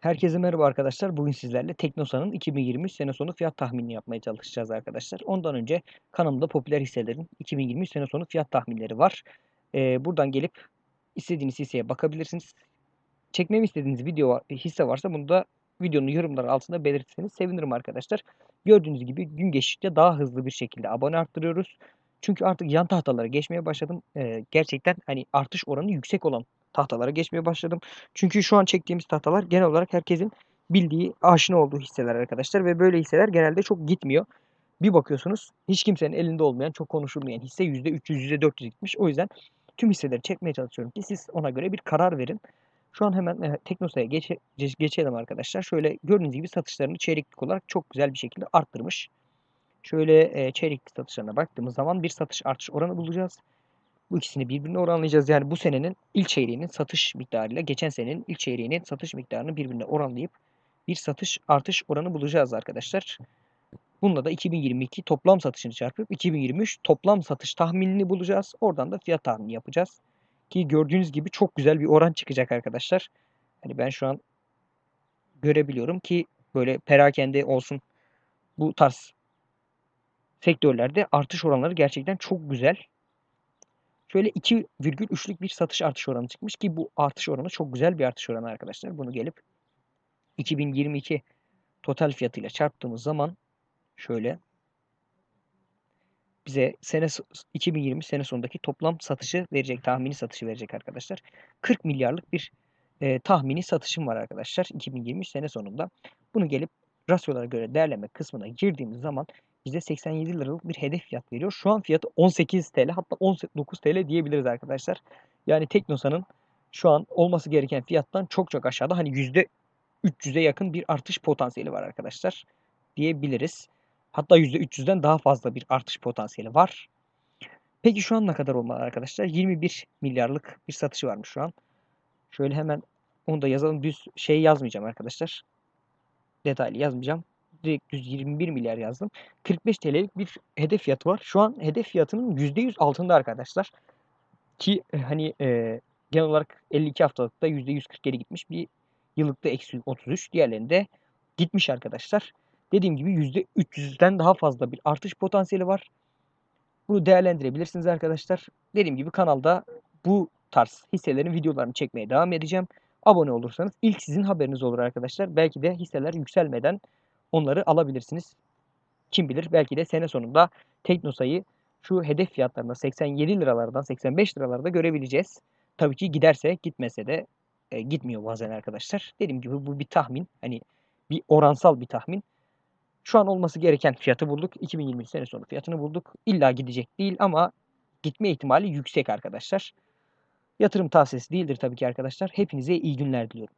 Herkese merhaba arkadaşlar. Bugün sizlerle Teknosa'nın 2023 sene sonu fiyat tahminini yapmaya çalışacağız arkadaşlar. Ondan önce kanalımda popüler hisselerin 2023 sene sonu fiyat tahminleri var. Ee, buradan gelip istediğiniz hisseye bakabilirsiniz. Çekmemi istediğiniz video hisse varsa bunu da videonun yorumları altında belirtirseniz sevinirim arkadaşlar. Gördüğünüz gibi gün geçtikçe daha hızlı bir şekilde abone arttırıyoruz. Çünkü artık yan tahtalara geçmeye başladım. Ee, gerçekten hani artış oranı yüksek olan tahtalara geçmeye başladım. Çünkü şu an çektiğimiz tahtalar genel olarak herkesin bildiği, aşina olduğu hisseler arkadaşlar ve böyle hisseler genelde çok gitmiyor. Bir bakıyorsunuz hiç kimsenin elinde olmayan, çok konuşulmayan hisse %300, %400 gitmiş. O yüzden tüm hisseleri çekmeye çalışıyorum ki siz ona göre bir karar verin. Şu an hemen Teknosa'ya geçe, geçelim arkadaşlar. Şöyle gördüğünüz gibi satışlarını çeyreklik olarak çok güzel bir şekilde arttırmış. Şöyle e, çeyreklik satışlarına baktığımız zaman bir satış artış oranı bulacağız. Bu ikisini birbirine oranlayacağız. Yani bu senenin ilk çeyreğinin satış miktarıyla geçen senenin ilk çeyreğinin satış miktarını birbirine oranlayıp bir satış artış oranı bulacağız arkadaşlar. Bununla da 2022 toplam satışını çarpıp 2023 toplam satış tahminini bulacağız. Oradan da fiyat tahmini yapacağız. Ki gördüğünüz gibi çok güzel bir oran çıkacak arkadaşlar. Hani ben şu an görebiliyorum ki böyle perakende olsun bu tarz sektörlerde artış oranları gerçekten çok güzel. Şöyle 2,3'lük bir satış artış oranı çıkmış ki bu artış oranı çok güzel bir artış oranı arkadaşlar. Bunu gelip 2022 total fiyatıyla çarptığımız zaman şöyle bize sene 2020 sene sonundaki toplam satışı verecek, tahmini satışı verecek arkadaşlar. 40 milyarlık bir e, tahmini satışım var arkadaşlar 2020 sene sonunda. Bunu gelip rasyolara göre değerleme kısmına girdiğimiz zaman bize 87 liralık bir hedef fiyat veriyor. Şu an fiyatı 18 TL hatta 19 TL diyebiliriz arkadaşlar. Yani Teknosa'nın şu an olması gereken fiyattan çok çok aşağıda. Hani %300'e yakın bir artış potansiyeli var arkadaşlar diyebiliriz. Hatta %300'den daha fazla bir artış potansiyeli var. Peki şu an ne kadar olmalı arkadaşlar? 21 milyarlık bir satışı varmış şu an. Şöyle hemen onu da yazalım. Düz şey yazmayacağım arkadaşlar. Detaylı yazmayacağım. Direkt düz 21 milyar yazdım. 45 TL'lik bir hedef fiyatı var. Şu an hedef fiyatının %100 altında arkadaşlar. Ki e, hani e, genel olarak 52 haftalıkta %140 geri gitmiş. Bir yıllıkta eksi 33. Diğerlerinde gitmiş arkadaşlar. Dediğim gibi %300'den daha fazla bir artış potansiyeli var. Bunu değerlendirebilirsiniz arkadaşlar. Dediğim gibi kanalda bu tarz hisselerin videolarını çekmeye devam edeceğim. Abone olursanız ilk sizin haberiniz olur arkadaşlar. Belki de hisseler yükselmeden onları alabilirsiniz. Kim bilir belki de sene sonunda Teknosa'yı şu hedef fiyatlarında 87 liralardan 85 liralarda görebileceğiz. Tabii ki giderse gitmese de e, gitmiyor bazen arkadaşlar. Dediğim gibi bu bir tahmin. Hani bir oransal bir tahmin. Şu an olması gereken fiyatı bulduk. 2020 sene sonu fiyatını bulduk. İlla gidecek değil ama gitme ihtimali yüksek arkadaşlar. Yatırım tavsiyesi değildir tabii ki arkadaşlar. Hepinize iyi günler diliyorum.